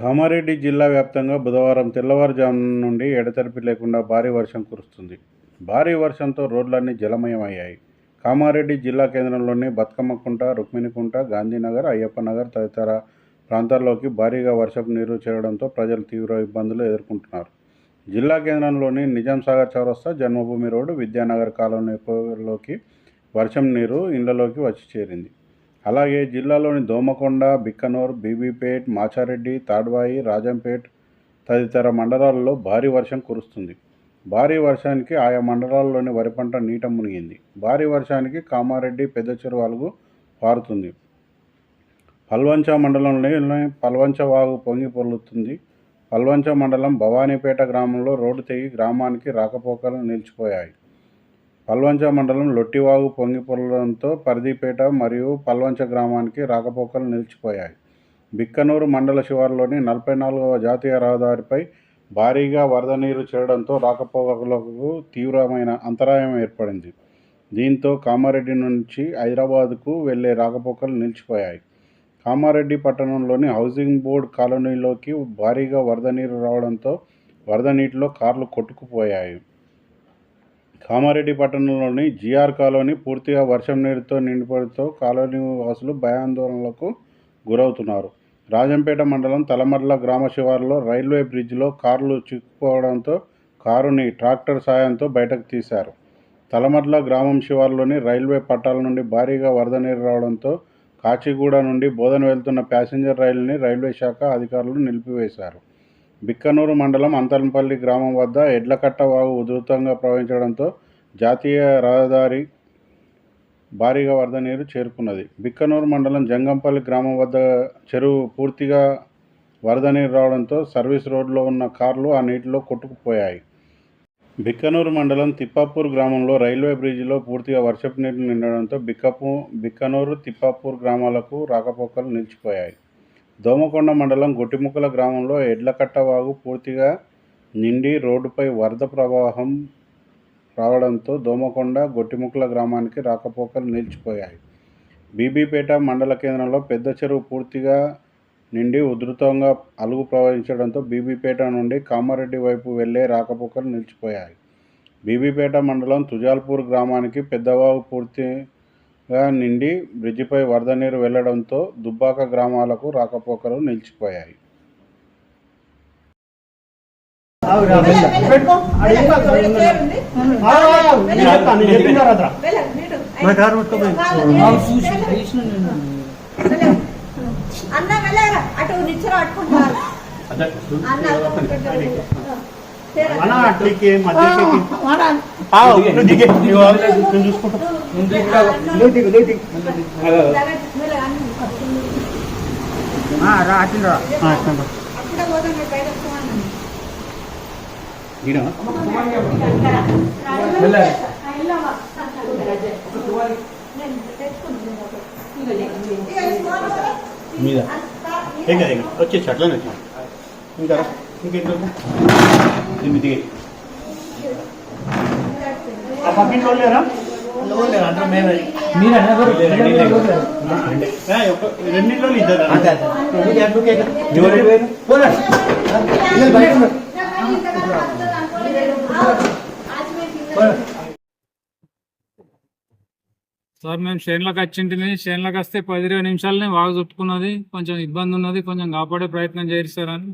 కామారెడ్డి జిల్లా వ్యాప్తంగా బుధవారం తెల్లవారుజాము నుండి ఎడతెరిపి లేకుండా భారీ వర్షం కురుస్తుంది. భారీ వర్షంతో రోడ్లన్నీ జలమయమయ్యాయి. కామారెడ్డి జిల్లా కేంద్రంలోని బతుకమ్మకుంట రుక్మిణికుంట గాంధీనగర్ అయ్యప్పనగర్ తదితర ప్రాంతాల్లోకి భారీగా వర్షపు నీరు చేరడంతో ప్రజలు తీవ్ర ఇబ్బందులు ఎదుర్కొంటున్నారు. జిల్లా కేంద్రంలోని నిజాం సాగర్ చౌరస్తా జన్మభూమి రోడ్డు విద్యానగర్ కాలనీలోకి వర్షం నీరు ఇళ్ళలోకి వచ్చి చేరింది. అలాగే జిల్లాలోని దోమకొండ బిక్కనూర్ బీబీపేట్ మాచారెడ్డి తాడ్వాయి రాజంపేట్ తదితర మండలాల్లో భారీ వర్షం కురుస్తుంది. భారీ వర్షానికి ఆయా మండలాల్లోని వరి పంట నీట మునిగింది. భారీ వర్షానికి కామారెడ్డి పెద్ద చెరువాలకు పారుతుంది. పల్వంచ మండలంలోని పల్వంచ వాగు పొంగి పొర్లుతుంది. పల్వంచ మండలం భవానీపేట గ్రామంలో రోడ్డు తెగి గ్రామానికి రాకపోకలు నిలిచిపోయాయి. పల్వంచ మండలం లొట్టివాగు పొంగిపొరడంతో పరిధిపేట మరియు పల్వంచ గ్రామానికి రాకపోకలు నిలిచిపోయాయి. బిక్కనూరు మండల శివారులోని నలభై నాలుగవ జాతీయ రహదారిపై భారీగా వరద నీరు చేరడంతో రాకపోకలకు తీవ్రమైన అంతరాయం ఏర్పడింది. దీంతో కామారెడ్డి నుంచి హైదరాబాద్కు వెళ్ళే రాకపోకలు నిలిచిపోయాయి. కామారెడ్డి పట్టణంలోని హౌసింగ్ బోర్డు కాలనీలోకి భారీగా వరద నీరు రావడంతో వరద నీటిలో కార్లు కొట్టుకుపోయాయి. కామారెడ్డి పట్టణంలోని జిఆర్ కాలనీ పూర్తిగా వర్షం నీరుతో నిండిపడితో కాలనీ వాసులు భయాందోళనలకు గురవుతున్నారు. రాజంపేట మండలం తలమర్ల గ్రామ శివారులో రైల్వే బ్రిడ్జిలో కార్లు చిక్కుకోవడంతో కారుని ట్రాక్టర్ సాయంతో బయటకు తీశారు. తలమర్ల గ్రామం శివారులోని రైల్వే పట్టాల నుండి భారీగా వరద నీరు రావడంతో కాచిగూడ నుండి బోధన వెళ్తున్న ప్యాసింజర్ రైలుని రైల్వే శాఖ అధికారులు నిలిపివేశారు. బిక్కనూరు మండలం అంతరంపల్లి గ్రామం వద్ద ఎడ్లకట్ట వాగు ఉధృతంగా ప్రవహించడంతో జాతీయ రహదారి భారీగా వరద నీరు చేరుకున్నది. బిక్కనూరు మండలం జంగంపల్లి గ్రామం వద్ద చెరువు పూర్తిగా వరద నీరు రావడంతో సర్వీస్ రోడ్లో ఉన్న కార్లు ఆ నీటిలో కొట్టుకుపోయాయి. బిక్కనూరు మండలం తిప్పాపూర్ గ్రామంలో రైల్వే బ్రిడ్జిలో పూర్తిగా వర్షపు నీరు నిండడంతో బిక్కపు బిక్కనూరు తిప్పాపూర్ గ్రామాలకు రాకపోకలు నిలిచిపోయాయి. దోమకొండ మండలం గొట్టిముక్కల గ్రామంలో ఎడ్లకట్ట వాగు పూర్తిగా నిండి రోడ్డుపై వరద ప్రవాహం రావడంతో దోమకొండ గొట్టిముక్కల గ్రామానికి రాకపోకలు నిలిచిపోయాయి. బీబీపేట మండల కేంద్రంలో పెద్ద చెరువు పూర్తిగా నిండి ఉధృతంగా అలుగు ప్రవహించడంతో బీబీపేట నుండి కామారెడ్డి వైపు వెళ్ళే రాకపోకలు నిలిచిపోయాయి. బీబీపేట మండలం తుజాల్పూర్ గ్రామానికి పెద్దవాగు పూర్తి నిండి బ్రిడ్జిపై వరద నీరు వెళ్ళడంతో దుబ్బాక గ్రామాలకు రాకపోకలు నిలిచిపోయాయి. అన్న వెళ్ళారా? అటు నిచ్చెన పట్టుకుంటారు అన్న మీద ఏం కదా వచ్చేసి అట్లనే వచ్చి ఇంకా ఎనిమిది ఆ లేరా రెండింటిలో ఇద్దరు సార్ మేము షేన్లకు వచ్చింటిని షేన్లకు వస్తే పది ఇరవై నిమిషాలనే వాగు చుట్టుకున్నది. కొంచెం ఇబ్బంది ఉన్నది. కొంచెం కాపాడే ప్రయత్నం చేయరు సార్ అని.